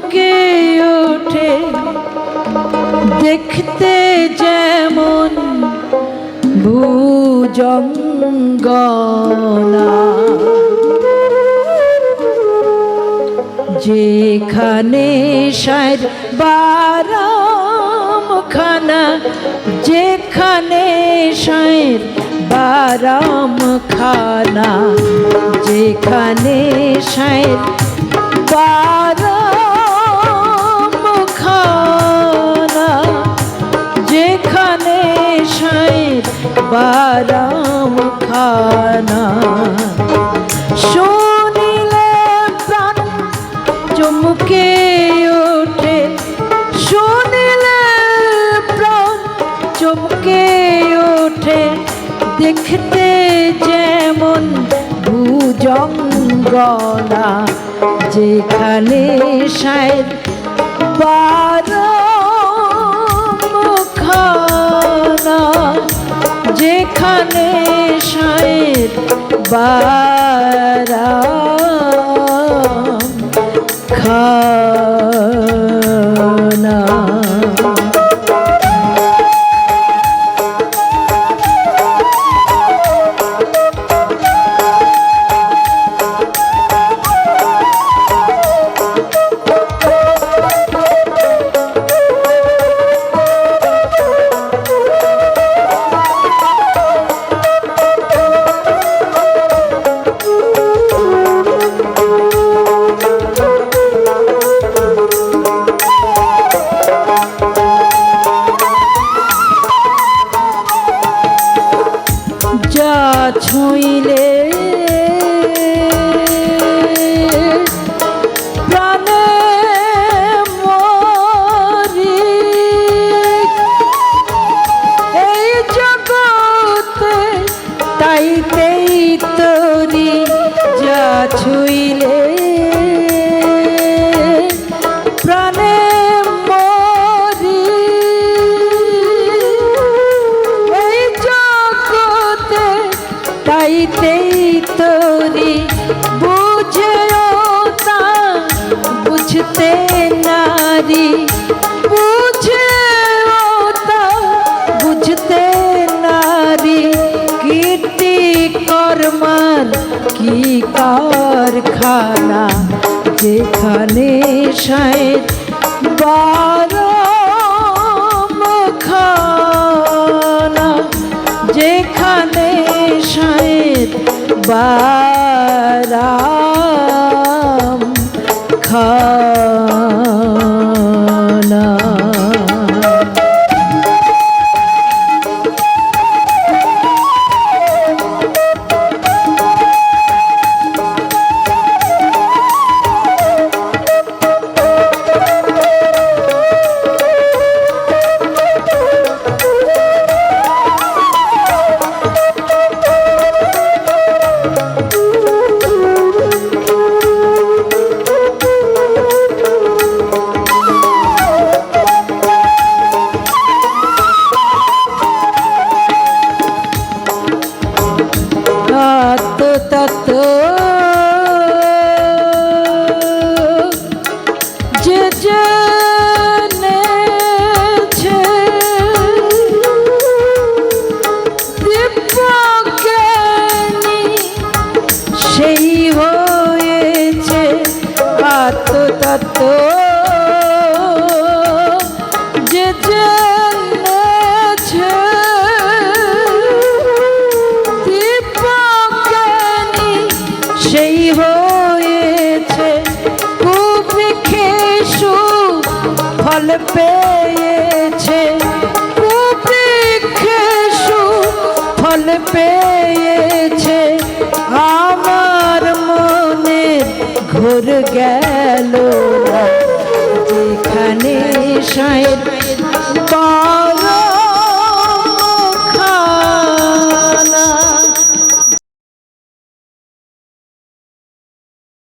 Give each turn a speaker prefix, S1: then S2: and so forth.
S1: চমকে ওঠে দেখতে যেমন ভুজঙ্গনা যেখানে সার বারামখানা যেখানে সার বারামখানা যেখানে সার সার বারামখানা শুনিলে প্রাণ চমকে ওঠে। শুনিলে প্রাণ চমকে ওঠে। দেখতে যেমন ভুজঙ্গনা যেখানে সায় বারখানা যেখানে সায়ের বারা খানা ছুঁইলে তাইতেই তরি, বুঝেও তা বুঝতে নারী। বুঝেও তা বুঝতে নারী। কীর্তি কর্মার কি কারখানা? যেখানে সায়ের বারখানা বারাম খানা সেই হয়েছে আত্মতত্ত্ব। যে সেই হয়েছে কুবৃক্ষেষু ফল পেয়েছে। কুবৃক্ষেষু ফল পেয়েছে গেল যেখানে সায়ের